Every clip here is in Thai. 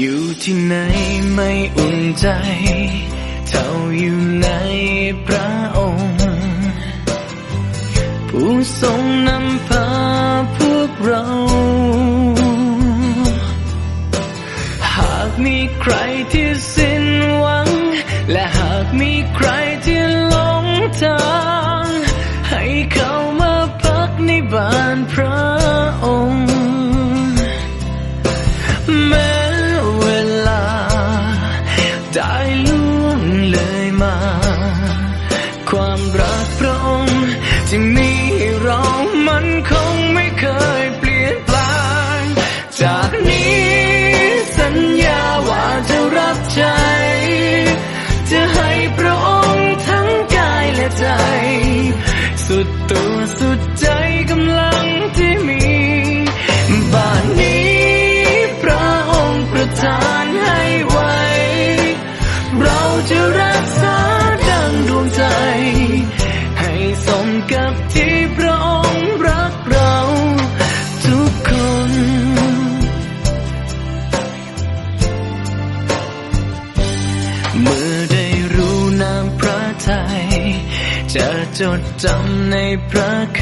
อยู่ที่ไหนไม่อุ่นใจ เท่าอยู่ในพระองค์ ผู้ทรงนำพาพวกเรา หากมีใครที่สิ้นหวัง และหากมีใครที่หลงทาง ให้เข้ามาพักในบ้านพระองค์ รักพระองค์ที่มีให้เรามันคงไม่เคยเปลี่ยน จดจำในพระค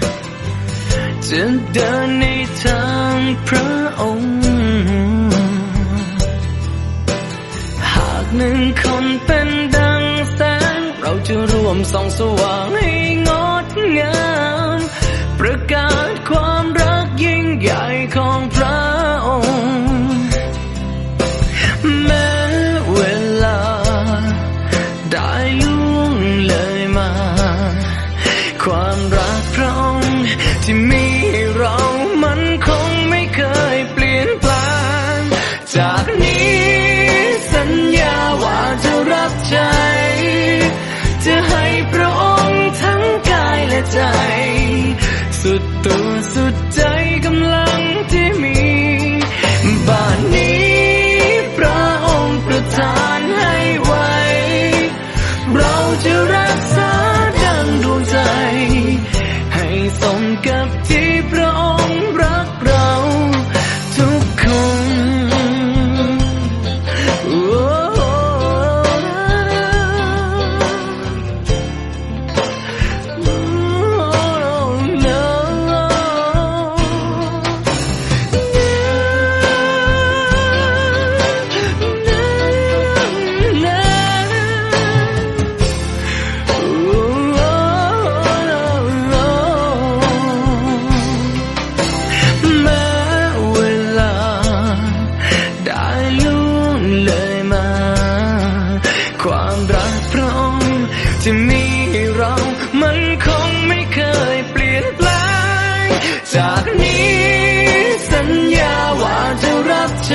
ำจะเดินในทางพระองค์ หากหนึ่งคนเป็นดังแสง เราจะร่วมส่องสว่างให้งดงาม ประกาศความรักยิ่งใหญ่ของพระองค์ สุ ที่มีให้เรา มันคงไม่เคยเปลี่ยนแปลง จากนี้สัญญาว่าจะรับใจ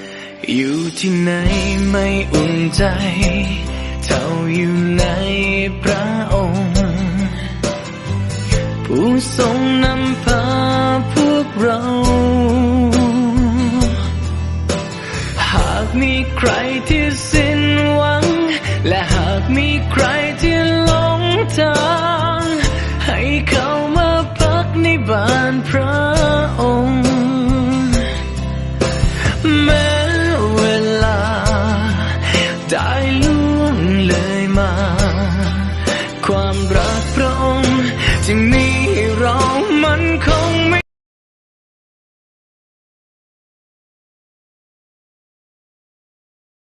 อยู่ที่ไหนไม่อุ่นใจ เท่าอยู่ในพระองค์ ผู้ทรงนำพาพวกเรา หากมีใครที่สิ้นหวัง และหากมีใครที่หลงทาง ให้เข้ามาพักในบ้านพระ สิ่งนี้เรามันคง